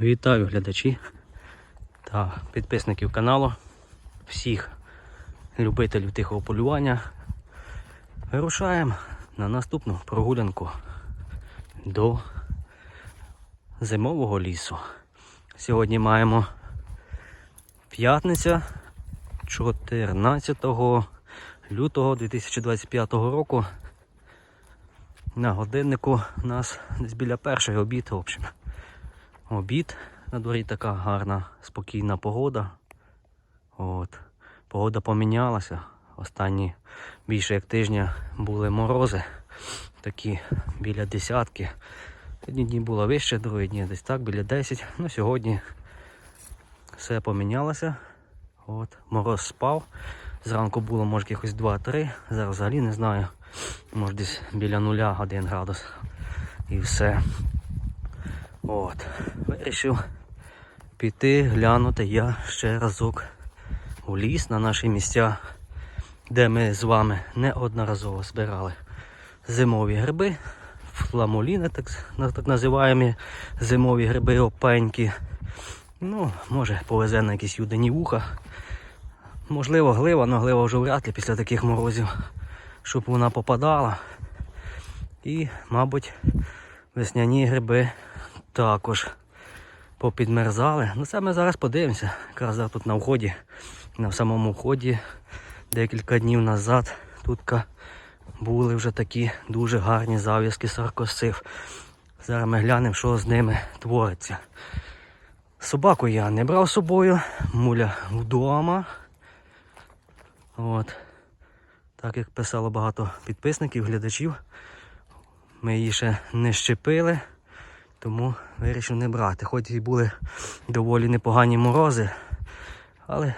Вітаю глядачі та підписників каналу, всіх любителів тихого полювання. Вирушаємо на наступну прогулянку до зимового лісу. Сьогодні маємо п'ятниця 14 лютого 2025 року. На годиннику у нас десь біля першої обід, в общем обід. На дворі така гарна, спокійна погода. От. Погода помінялася. Останні більше як тижня були морози. Такі біля десятки. Одні дні було вище, другі дні десь так, біля 10. Ну сьогодні все помінялося. От. Мороз спав. Зранку було може якось 2-3. Зараз взагалі не знаю. Може десь біля нуля 1 градус. І все. От. Вирішив піти глянути я ще разок у ліс на наші місця, де ми з вами неодноразово збирали зимові гриби, фламуліни, так, так називаємо зимові гриби опеньки. Ну, може повезе на якісь юдені вуха. Можливо, глива, але глива вже вряд ли після таких морозів, щоб вона попадала. І, мабуть, весняні гриби також попідмерзали. Ну це ми зараз подивимося. Якраз тут на вході, на самому вході декілька днів назад тут були вже такі дуже гарні зав'язки саркосив. Зараз ми глянемо, що з ними твориться. Собаку я не брав з собою, муля вдома. От. Так як писало багато підписників, глядачів, ми її ще не щепили. Тому вирішив не брати. Хоч і були доволі непогані морози. Але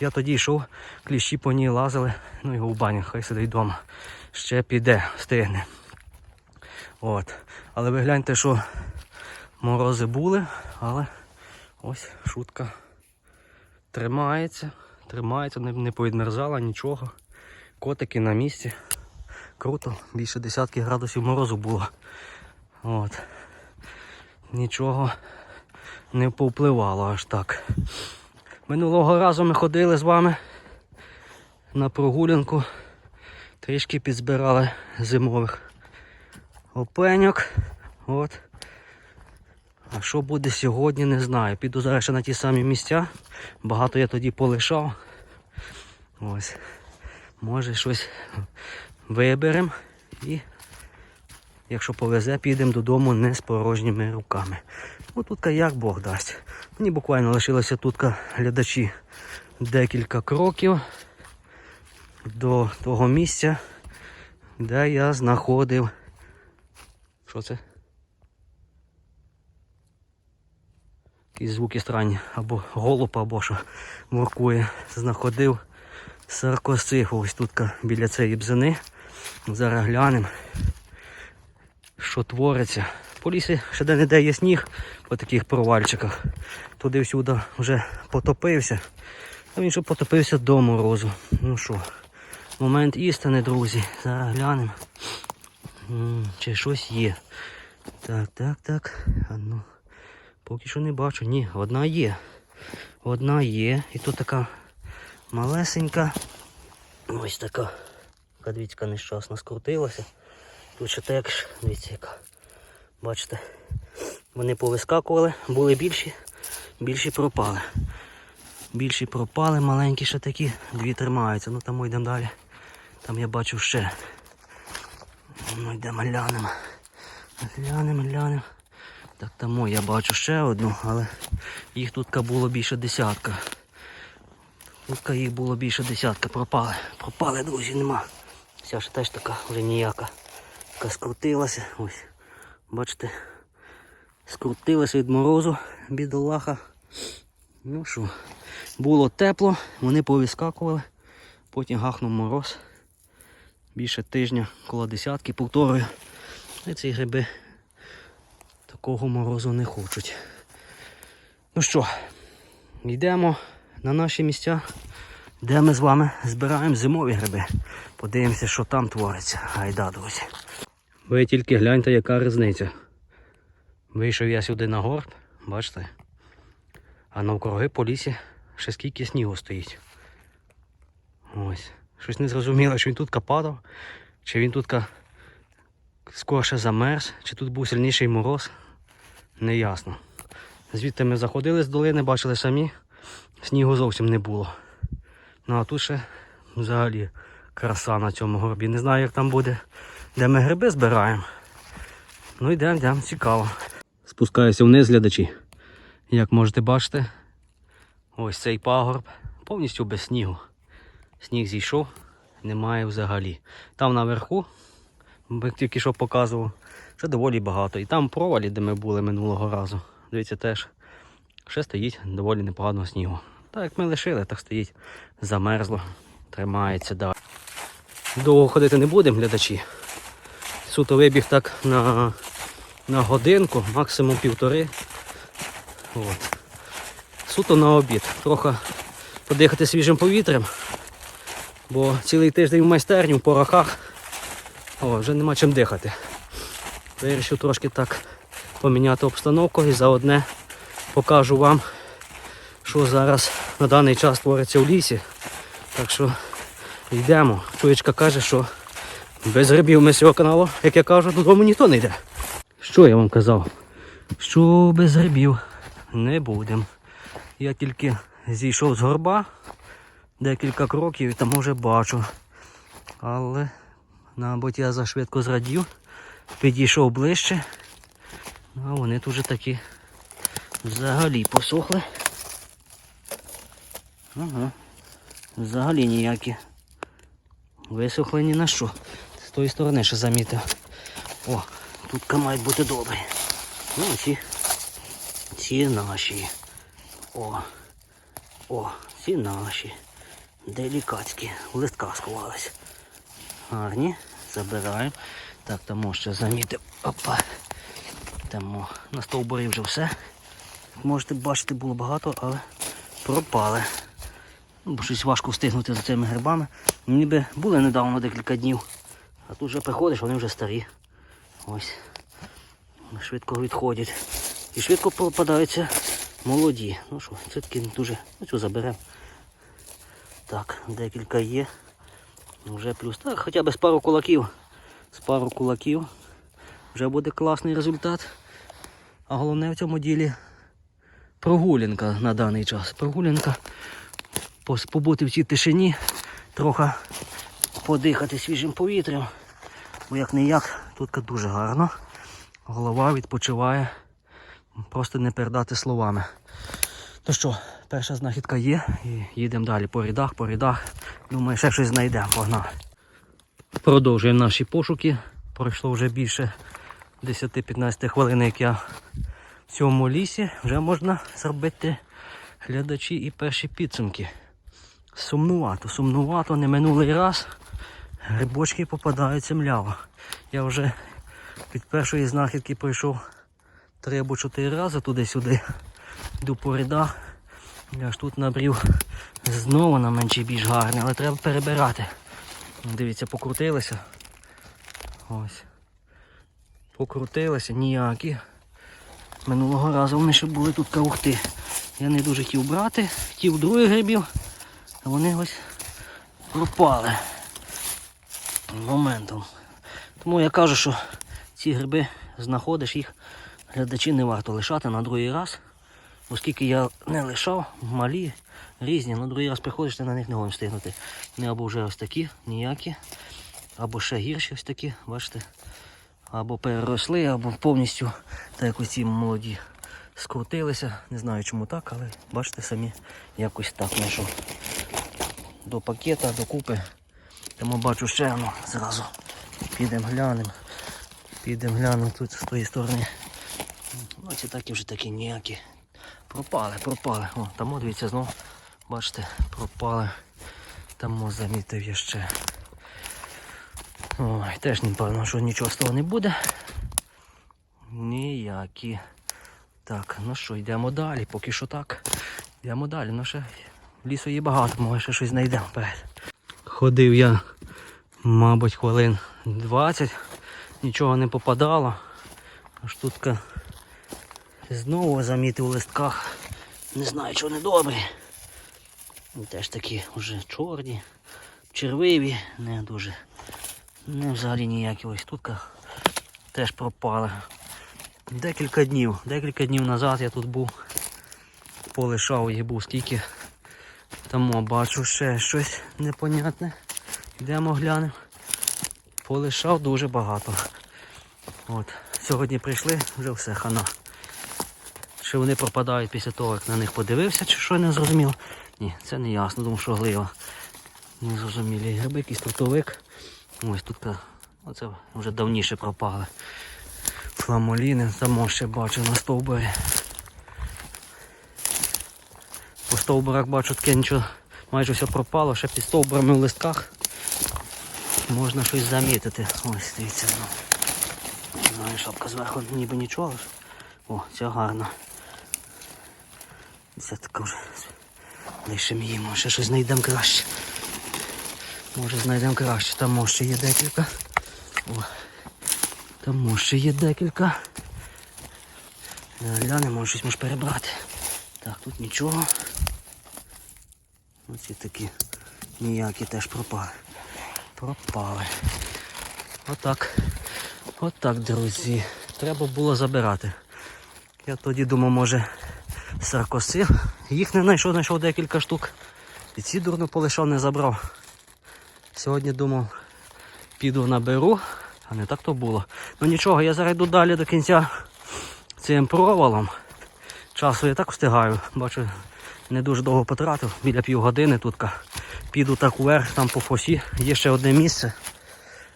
я тоді йшов, кліщі по ній лазили, ну його в баню, хай сидить вдома. Ще піде, встигне. От. Але ви гляньте, що морози були, але ось шутка тримається, тримається, не, не повідмерзала нічого. Котики на місці. Круто, більше десятки градусів морозу було. От нічого не повпливало аж так. Минулого разу ми ходили з вами на прогулянку, трішки підзбирали зимових опеньок. От. А що буде сьогодні, не знаю. Піду зараз ще на ті самі місця. Багато я тоді полишав. Ось. Може щось виберемо і Якщо повезе, підемо додому не з порожніми руками. Тут як Бог дасть. Мені буквально лишилося тут глядачі декілька кроків до того місця, де я знаходив. Що це? Якісь звуки странні, або голуб, або що воркує. Знаходив саркосифу ось тут біля цієї бзини. Зараз глянемо що твориться. По лісі ще де-не-де є сніг по таких провальчиках. Туди всюди вже потопився. А він ще потопився до морозу. Ну що, момент істини, друзі. Зараз глянемо. Чи щось є. Так, так, так. А ну, поки що не бачу. Ні, одна є. Одна є. І тут така малесенька. Ось така. Кадвіцька нещасна скрутилася. Тут ще теж, дивіться яка. Бачите, вони повискакували, були більші, більші пропали. Більші пропали, маленькі ще такі, дві тримаються. Ну там ми йдемо далі. Там я бачу ще. Ну йдемо глянемо. Глянемо, глянемо. Так тому я бачу ще одну, але їх тут було більше десятка. Тут їх було більше десятка, пропали. Пропали, друзі, нема. Вся ще теж така вже ніяка яка скрутилася. Ось, бачите, скрутилася від морозу, бідолаха. Ну що, було тепло, вони повіскакували, потім гахнув мороз. Більше тижня, коло десятки, повторюю. І ці гриби такого морозу не хочуть. Ну що, йдемо на наші місця, де ми з вами збираємо зимові гриби. Подивимося, що там твориться. Гайда, друзі. Ви тільки гляньте, яка різниця. Вийшов я сюди на горб, Бачите? А навкруги по лісі ще скільки снігу стоїть. Ось. Щось не зрозуміло, чи він тут падав, чи він тут скорше замерз, чи тут був сильніший мороз. Неясно. Звідти ми заходили з долини, бачили самі, снігу зовсім не було. Ну а тут ще взагалі краса на цьому горбі. Не знаю, як там буде, де ми гриби збираємо. Ну йдемо, йдемо, цікаво. Спускаюся вниз, глядачі. Як можете бачити, ось цей пагорб повністю без снігу. Сніг зійшов, немає взагалі. Там наверху, як тільки що показував, це доволі багато. І там провалі, де ми були минулого разу, дивіться теж, ще стоїть доволі непоганого снігу. Так як ми лишили, так стоїть замерзло, тримається далі. Довго ходити не будемо, глядачі. Суто вибіг так на, на годинку, максимум півтори. От. Суто на обід. Трохи подихати свіжим повітрям. Бо цілий тиждень в майстерні, в порохах. О, вже нема чим дихати. Вирішив трошки так поміняти обстановку і заодне покажу вам, що зараз на даний час твориться в лісі. Так що йдемо. Чуєчка каже, що без грибів ми з цього каналу, як я кажу, додому ніхто не йде. Що я вам казав? Що без грибів не будемо. Я тільки зійшов з горба декілька кроків і там уже бачу. Але, мабуть, я зашвидко зрадів, підійшов ближче. А вони тут вже такі взагалі посохли. Ага. Взагалі ніякі. Висохли ні на що. Тої сторони ще замітив. О, тут мають бути добрі. Ну, ці, ці наші. О, о, ці наші. Делікатські. В листках сховались. Гарні. Забираємо. Так, там ще замітив. Опа. Там на стовбурі вже все. Можете бачити, було багато, але пропали. Ну, бо щось важко встигнути за цими грибами. Ніби були недавно декілька днів. А тут вже приходиш, вони вже старі. Ось. Швидко відходять. І швидко попадаються молоді. Ну що, це таки дуже. Ну цю заберемо. Так, декілька є. Вже плюс. Так, хоча б з пару кулаків. З пару кулаків. Вже буде класний результат. А головне в цьому ділі прогулянка на даний час. Прогулянка побути в цій тишині, трохи подихати свіжим повітрям. Бо як не як, тут дуже гарно. Голова відпочиває. Просто не передати словами. То що, перша знахідка є і їдемо далі по рядах, по рядах. Думаю, ще щось знайдемо, погнали. Продовжуємо наші пошуки. Пройшло вже більше 10-15 хвилин, як я в цьому лісі. Вже можна зробити глядачі і перші підсумки. Сумнувато, сумнувато, не минулий раз. Грибочки попадаються мляво. Я вже від першої знахідки пройшов три або чотири рази туди-сюди. Йду по рядах. Я ж тут набрів знову на менший більш гарний, але треба перебирати. Дивіться, покрутилися. Ось. Покрутилися, ніякі. Минулого разу вони ще були тут каухти. Я не дуже хотів брати, хотів других грибів, а вони ось пропали моментом. Тому я кажу, що ці гриби знаходиш їх, глядачі не варто лишати на другий раз. Оскільки я не лишав, малі, різні, на другий раз приходиш, ти на них не можеш встигнути. Вони або вже ось такі, ніякі, або ще гірші ось такі, бачите, або переросли, або повністю так як ось ці молоді скрутилися. Не знаю чому так, але бачите самі якось так знайшов. До пакета, до купи. Тому бачу ще ну, зразу. Підемо глянемо. Підемо глянемо тут з тої сторони. Ну, ці такі вже такі ніякі. Пропали, пропали. О, там дивіться знов. Бачите, пропали. Там замітив я ще. Ой, теж напевно, що нічого з того не буде. Ніякі. Так, ну що, йдемо далі, поки що так. Йдемо далі, ну ще лісу є багато, може ще щось знайдемо вперед. Ходив я, мабуть, хвилин 20, нічого не попадало. Аж тут Знову замітив у листках. Не знаю, чи вони добрі. Ну, Теж такі вже чорні, червиві, не дуже. Не взагалі ніякі ось тут теж пропали. Декілька днів, декілька днів назад я тут був, полишав їх був скільки. Тому бачу ще щось непонятне. Йдемо глянемо. Полишав дуже багато. От. Сьогодні прийшли, вже все хана. Чи вони пропадають після того, як на них подивився, чи що не зрозуміло? Ні, це не ясно, думаю, що глива. Не зрозумілі гриби, якийсь трутовик. Ось тут оце вже давніше пропали. Фламоліни, там ще бачу на стовбурі. По стовбурах бачу таке нічого, майже все пропало, ще під стовбурами в листках. Можна щось замітити. Ось дивіться. Ну. Знаю, шапка зверху ніби нічого. О, це гарно. Це така вже. Лишимо її, може щось знайдемо краще. Може знайдемо краще. Там може є декілька. О. Там може є декілька. Е, Глянемо, щось може перебрати. Так, тут нічого. Оці такі ніякі теж пропали. Пропали. Отак. Отак, друзі. Треба було забирати. Я тоді думав, може саркоси. Їх не знайшов, знайшов декілька штук. І ці дурно полишав, не забрав. Сьогодні думав, піду наберу, а не так то було. Ну нічого, я зараз йду далі до кінця цим провалом. Часу я так встигаю. Бачу, не дуже довго потратив, біля півгодини тут. Піду так вверх, там по фосі. Є ще одне місце,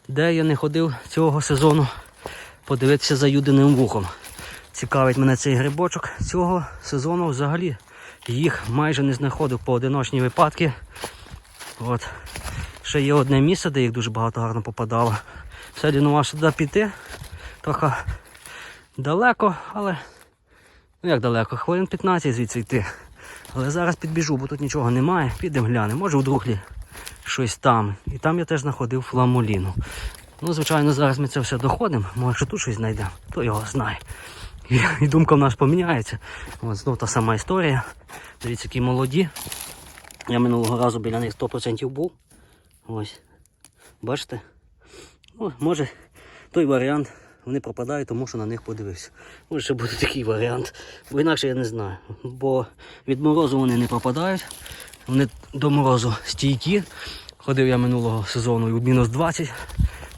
де я не ходив цього сезону подивитися за юдиним вухом. Цікавить мене цей грибочок. Цього сезону взагалі їх майже не знаходив поодиночні випадки. От. Ще є одне місце, де їх дуже багато гарно попадало. Все лінував сюди піти. Трохи далеко, але ну як далеко, хвилин 15 звідси йти. Але зараз підбіжу, бо тут нічого немає. Підемо глянемо. Може у друглі щось там. І там я теж знаходив фламуліну. Ну, звичайно, зараз ми це все доходимо. Може, тут щось знайдемо, хто його знає. І, і думка в нас поміняється. От знову та сама історія. Дивіться, які молоді. Я минулого разу біля них 100% був. Ось. Бачите? Ну, може, той варіант. Вони пропадають, тому що на них подивився. Може ще буде такий варіант. Бо інакше я не знаю. Бо від морозу вони не пропадають. Вони до морозу стійкі. Ходив я минулого сезону і у мінус 20.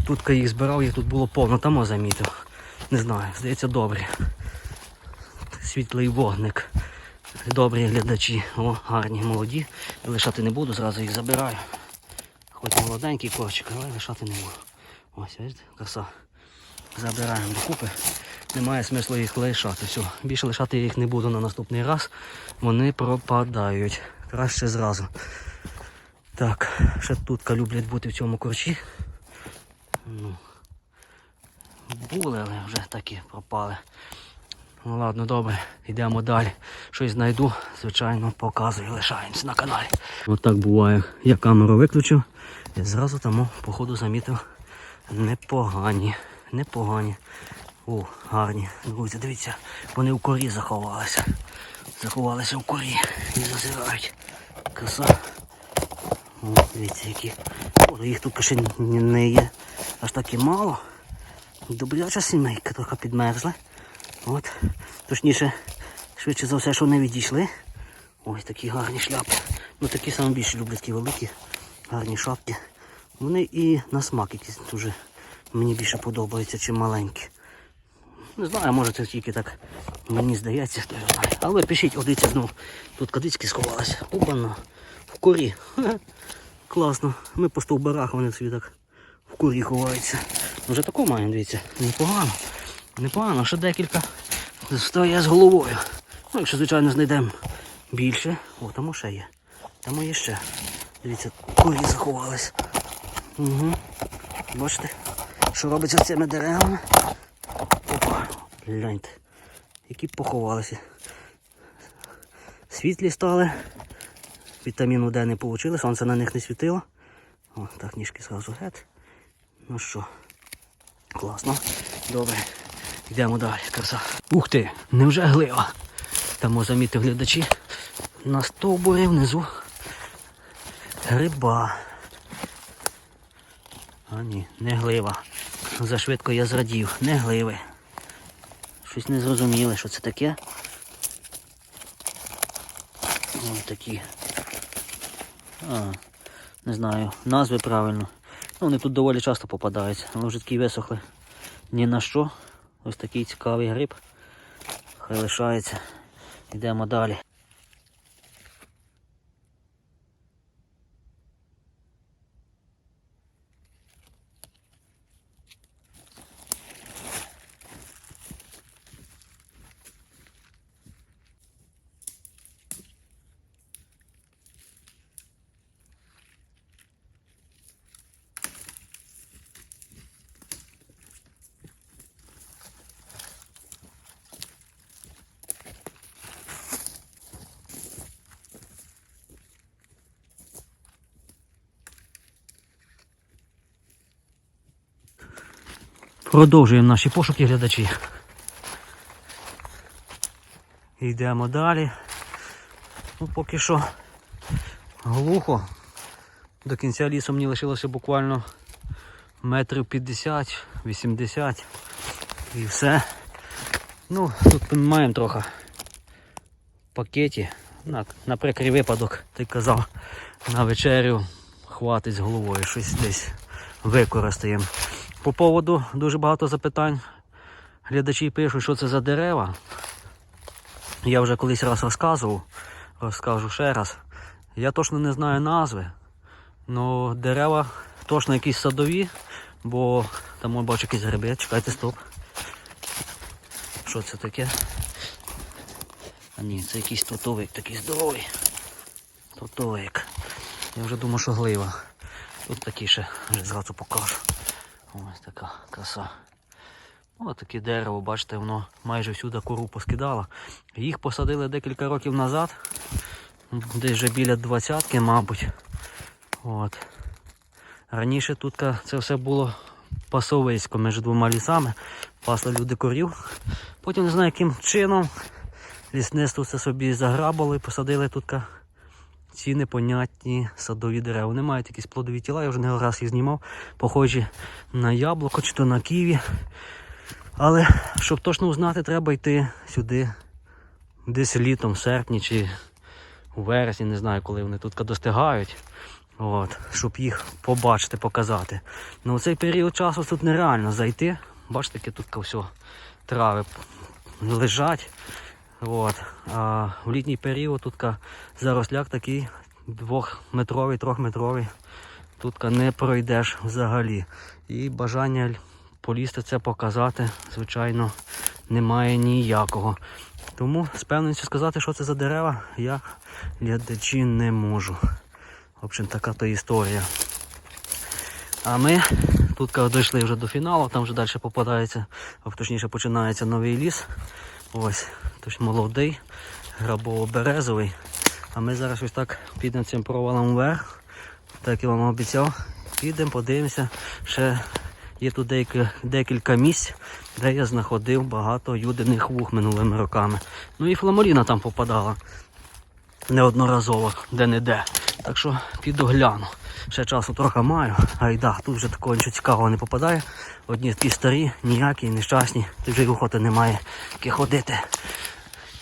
Тут коли їх збирав, їх тут було повно, там замітив. Не знаю, здається, добрі. Світлий вогник. Добрі глядачі. О, гарні, молоді. Лишати не буду, зразу їх забираю. Хоч молоденький корчик, але лишати не буду. Ось, бачите, краса. Забираємо докупи. Немає смислу їх лишати. Все. Більше лишати їх не буду на наступний раз. Вони пропадають. Краще зразу. Так, ще тут люблять бути в цьому корчі. Ну, були, але вже такі пропали. Ну ладно, добре, йдемо далі. Щось знайду, звичайно, показую, лишаємося на каналі. Отак буває. Я камеру виключив і зразу тому, походу, замітив непогані. Непогані. О, гарні. Друзі, дивіться, вони в корі заховалися. Заховалися в корі і зазирають. Краса. О, дивіться, які. О, їх тут ще не- є. Аж так і мало. Добряча сімейка трохи підмерзла. От. Точніше, швидше за все, що не відійшли. Ось такі гарні шляпи. Ну такі саме більше люблю такі великі, гарні шапки. Вони і на смак якісь дуже мені більше подобаються, чим маленькі. Не знаю, може це тільки так мені здається, хто його знає. Але пишіть, о, дивіться знову. Тут кадицьки сховалися. Опана. В корі. Ха-ха. Класно. Ми по стовбарах вони собі так в корі ховаються. Вже таку маємо, дивіться. Непогано. Непогано, ще декілька стає з головою. Ну, якщо, звичайно, знайдемо більше. О, там ще є. Там є ще. Дивіться, курі заховались. Угу. Бачите, що робиться з цими деревами? Опа, гляньте. Які поховалися. Світлі стали. Вітаміну Д не отримали, сонце на них не світило. О, так ніжки зразу геть. Ну що, класно. Добре. Йдемо далі, краса. Ух ти, невже глива? Там замітив глядачі. На стовбурі внизу гриба. А ні, не глива. Зашвидко я зрадів, не гливи. Щось не зрозуміло, що це таке. Ось такі. А, не знаю, назви правильно. Ну, вони тут доволі часто попадаються, але вже такі висохли. Ні на що. Ось такий цікавий гриб. Хай лишається. Йдемо далі. Продовжуємо наші пошуки глядачі. Йдемо далі. Ну, поки що глухо. До кінця лісу мені лишилося буквально метрів 50-80 і все. Ну, тут маємо трохи пакеті. На, на прикрий випадок, ти казав, на вечерю хватить головою, щось десь використаємо. По поводу дуже багато запитань. Глядачі пишуть, що це за дерева. Я вже колись раз розказував, розкажу ще раз. Я точно не знаю назви, але дерева точно якісь садові, бо там бачу якісь гриби. Чекайте, стоп. Що це таке? А ні, це якийсь тутовик такий здоровий. Тутовик. Я вже думав, що глива. Тут такі ще вже зразу покажу. Ось така краса. Ось таке дерево, бачите, воно майже всюди кору поскидало. Їх посадили декілька років назад, десь вже біля двадцятки, мабуть. От. Раніше тут це все було пасовисько між двома лісами. Пасли люди корів. Потім не знаю яким чином лісництво це собі і посадили тут ці непонятні садові дерева. Вони мають якісь плодові тіла, я вже не раз їх знімав, похожі на яблуко чи то на ківі. Але щоб точно узнати, треба йти сюди десь літом, в серпні чи у вересні, не знаю, коли вони тут достигають. От, щоб їх побачити, показати. Ну, у цей період часу тут нереально зайти. Бачите, тут все трави лежать. От. А в літній період тут заросляк такий двохметровий, трьохметровий. Тут не пройдеш взагалі. І бажання полізти це показати, звичайно, немає ніякого. Тому з певністю сказати, що це за дерева, я глядачі не можу. В общем, така то історія. А ми тут дійшли вже до фіналу, там вже далі попадається, точніше починається новий ліс. Ось, тож молодий, грабово-березовий. А ми зараз ось так підемо цим провалом вверх, так я вам обіцяв. Підемо, подивимося. Ще є тут деякі, декілька місць, де я знаходив багато юдиних вух минулими роками. Ну і фламоріна там попадала неодноразово, де-не-де. Так що піду гляну. Ще часу трохи маю, айда, тут вже такого нічого цікавого не попадає. Одні такі старі, ніякі, нещасні, тут вже й охоти немає які ходити.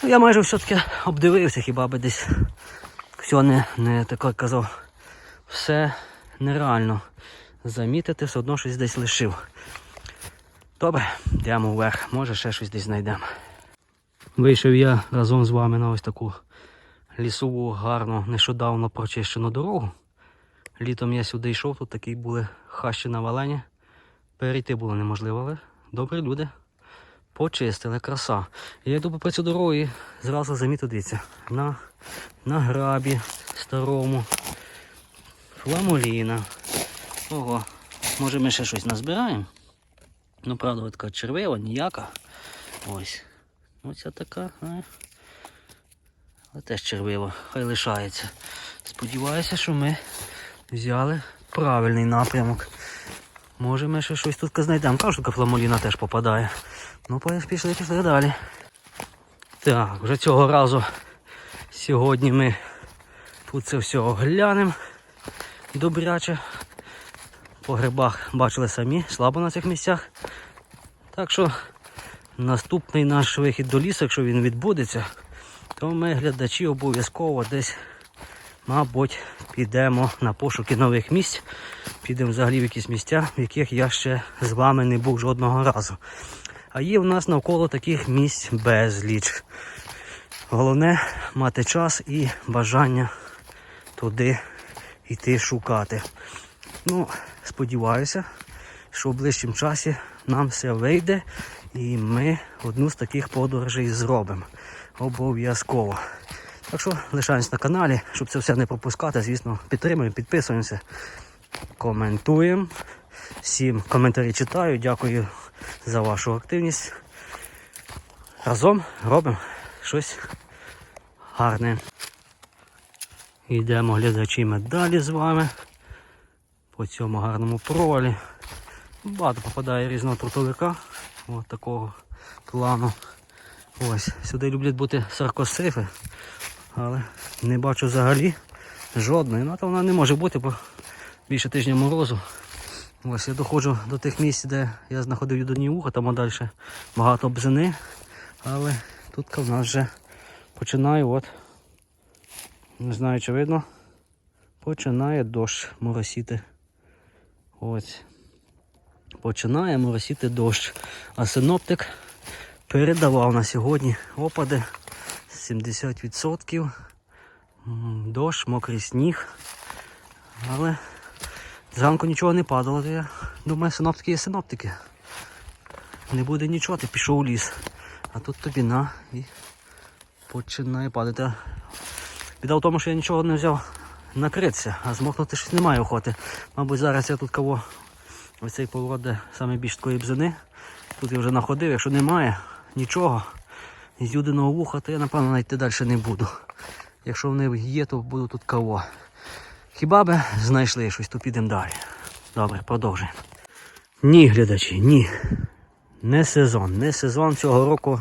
Ну, я майже все-таки обдивився, хіба би десь все не, не таке казав. Все нереально замітити, все одно щось десь лишив. Добре, йдемо вверх, може ще щось десь знайдемо. Вийшов я разом з вами на ось таку лісову, гарну, нещодавно прочищену дорогу. Літом я сюди йшов, тут такі були хащі на валені. Перейти було неможливо, але добрі люди. Почистили, краса. Я йду по цю дорогу і зразу замітив, дивіться, на, на грабі старому. Фламоліна. Ого, може ми ще щось назбираємо? Ну, правда, така червива, ніяка. Ось. Оця така, а? але теж червива, хай лишається. Сподіваюся, що ми взяли правильний напрямок. Може ми ще щось тут знайдемо. Кажу, що фламоліна теж попадає. Ну, пішли, пішли далі. Так, вже цього разу сьогодні ми тут це все оглянемо добряче. По грибах бачили самі, слабо на цих місцях. Так що наступний наш вихід до лісу, якщо він відбудеться, то ми глядачі обов'язково десь, мабуть, підемо на пошуки нових місць. Підемо взагалі в якісь місця, в яких я ще з вами не був жодного разу. А є в нас навколо таких місць безліч. Головне мати час і бажання туди йти шукати. Ну, сподіваюся, що в ближчому часі нам все вийде і ми одну з таких подорожей зробимо. Обов'язково. Так що лишаємось на каналі, щоб це все не пропускати. Звісно, підтримуємо, підписуємося, коментуємо. Всім коментарі читаю. Дякую за вашу активність. Разом робимо щось гарне. Йдемо глядачі далі з вами по цьому гарному провалі. Багато попадає різного трутовика. Ось такого плану. Ось, сюди люблять бути саркосифи, але не бачу взагалі жодної. Ну, то вона не може бути, бо більше тижня морозу. Ось я доходжу до тих місць, де я знаходив юдоні вуха, там далі багато бзини. Але тут в нас вже починає, от, не знаю чи видно, починає дощ моросіти. Ось. Починає моросіти дощ. А синоптик передавав на сьогодні опади 70%. Дощ, мокрий сніг. Але зранку нічого не падало, то я думаю, синоптики є синоптики. Не буде нічого, ти пішов у ліс. А тут тобі на і починає падати. Біда в тому, що я нічого не взяв накритися, а змокнути щось немає охоти. Мабуть, зараз я тут кого ось цей поворот, де саме більш такої бзини. Тут я вже находив, якщо немає нічого з юдиного вуха, то я напевно навіть далі не буду. Якщо вони є, то буду тут кого. Хіба би знайшли щось, то підемо далі. Добре, продовжуємо. Ні, глядачі, ні. Не сезон. Не сезон цього року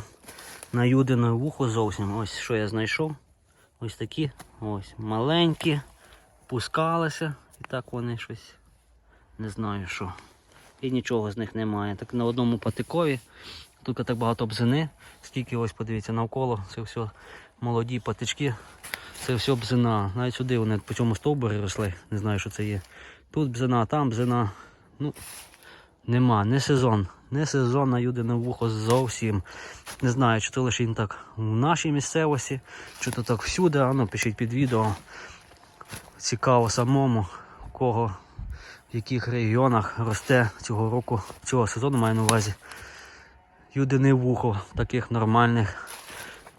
на юдине вухо зовсім. Ось що я знайшов. Ось такі, ось маленькі, пускалися. І так вони щось не знаю що. І нічого з них немає. Так на одному патикові. Тут так багато бзини. Скільки ось подивіться навколо, це все молоді патички. Це все бзина. Навіть сюди вони по цьому стовбурі росли. Не знаю, що це є. Тут бзина, там бзина. Ну, нема, не сезон. Не сезон на юдине вухо зовсім. Не знаю, чи то лише він так в нашій місцевості, чи то так всюди. А ну, пишіть під відео. Цікаво самому, кого в яких регіонах росте цього року, цього сезону маю на увазі. Юдине вухо в таких нормальних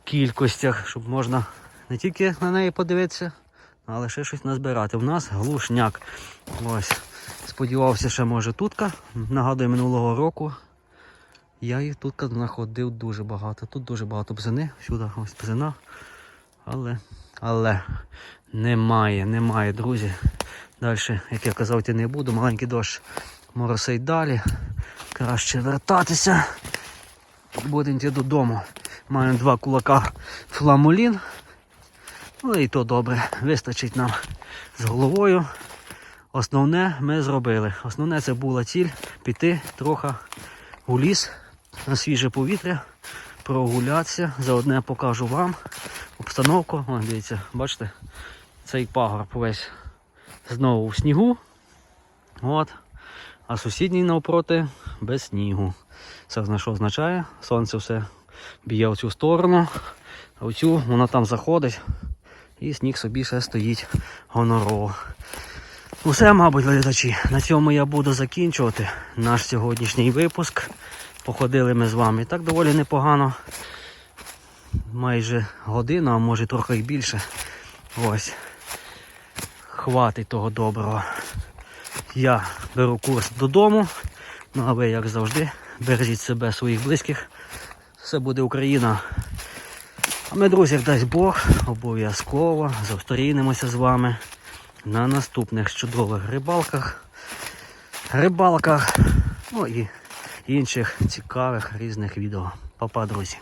кількостях, щоб можна не тільки на неї подивитися, але ще щось назбирати. У нас глушняк. Ось. Сподівався, ще може тутка. Нагадую, минулого року я їх тут знаходив дуже багато. Тут дуже багато бзини, всюди ось бзина. Але, але немає, немає, друзі. Далі, як я казав, йти не буду. Маленький дощ моросить далі. Краще вертатися. Будемо йти додому. Маю два кулака фламулін. Ну і то добре, вистачить нам з головою. Основне ми зробили. Основне це була ціль піти трохи у ліс на свіже повітря, прогулятися. Заодне покажу вам обстановку. О, дивіться, бачите, цей пагорб весь знову у снігу. От. А сусідній навпроти без снігу. Це що означає? Сонце все б'є в цю сторону, а в цю воно там заходить і сніг собі ще стоїть гонорово. Усе, мабуть, глядачі. На цьому я буду закінчувати наш сьогоднішній випуск. Походили ми з вами так доволі непогано. Майже годину, а може трохи і більше. Ось. Хватить того доброго. Я беру курс додому. Ну а ви, як завжди, бережіть себе, своїх близьких. Все буде Україна. А ми, друзі, дасть Бог, обов'язково зустрінемося з вами на наступних чудових рибалках. рибалках, ну і інших цікавих різних відео. Папа, друзі.